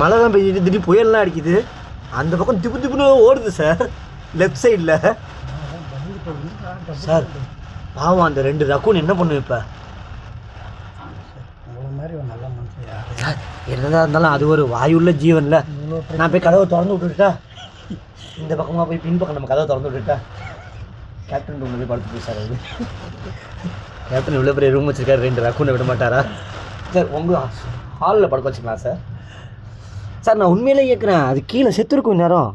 மழை தான் பெய்யுது திடீர் புயல்லாம் அடிக்குது. அந்த பக்கம் திப்பு திப்புன்னு ஓடுது சார். லெஃப்ட் சைடில் சார் பாவம் அந்த ரெண்டு ரக்கூன் என்ன பண்ணும் இப்போ? மனுஷன் சார் என்னதான் இருந்தாலும் அது ஒரு வாயுள்ள ஜீவன்ல. நான் போய் கதவை திறந்து விட்டுட்டா? இந்த பக்கமாக போய் பின்பக்கம் நம்ம கதவை திறந்து விட்டுட்டா? கேப்டன் ரூமில் போய் படுத்து போய் சார் அது. கேப்டன் இவ்வளோ பெரிய ரூம் வச்சிருக்காரு ரெண்டு ரக்கூனை விட மாட்டாரா? சார் உங்கள் ஹாலில் படுக்க வச்சுக்கலாம் சார். சார் நான் உண்மையிலே கேட்குறேன் அது கீழே செத்துருக்கும் நேரம்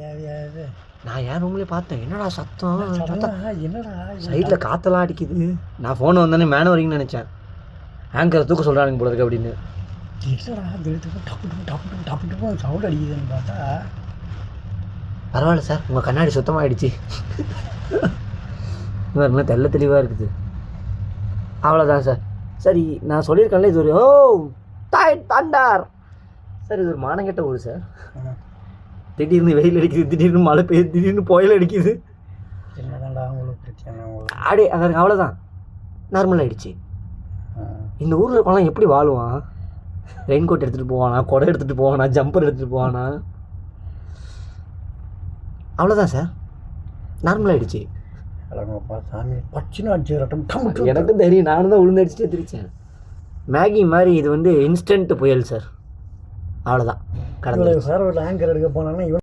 தேவையாது நான் என் ரூம்லேயே பார்த்தேன். என்னடா சத்தம்? என்னடா சைடில் காற்றெல்லாம் அடிக்குது. நான் ஃபோனை வந்தோடனே மேன வரீங்கன்னு நினச்சேன். ஆங்கரை தூக்க சொல்கிறாங்க போல இருக்கு அப்படின்னு. என்னடா டப்பு டப்பு டப்பு டப்பு டப்பு சவுண்ட் அடிக்குதுன்னு பார்த்தா. பரவாயில்ல சார் உங்கள் கண்ணாடி சுத்தமாகிடுச்சு இன்னும் தெள்ள தெளிவாக இருக்குது. அவ்வளோதான் சார். சரி நான் சொல்லியிருக்கேன்ல இது ஒரு ஓ தாய் தாண்டார். சார் இது ஒரு மானங்கெட்ட ஊர் சார். திடீர்னு வெயில் அடிக்குது திடீர்னு மழை பெய்யுது திடீர்னு புயல் அடிக்குது. என்னதான்டா உங்களுக்கு பிரச்சனை அடே அங்கே அவ்வளோதான் நார்மல் ஆயிடுச்சு. ம். இந்த ஊரில் இருக்கலாம் எப்படி வாழுவான்? ரெயின் கோட் எடுத்துகிட்டு போவானா குடை எடுத்துகிட்டு போவானா ஜம்பர் எடுத்துகிட்டு போவானா? அவ்வளோதான் சார். நார்மல் ஆயிடுச்சு. அழகப்பா சாமி அடிச்சு எனக்கும் தெரியும் நானும் தான் உளுந்து அடிச்சுட்டே திரிச்சேன். மேகி மாதிரி இது வந்து இன்ஸ்டன்ட் புயல் சார். அவ்வளோதான் கடந்து சார் ஒரு ஆங்கர் எடுக்க போனாங்கன்னா இவன்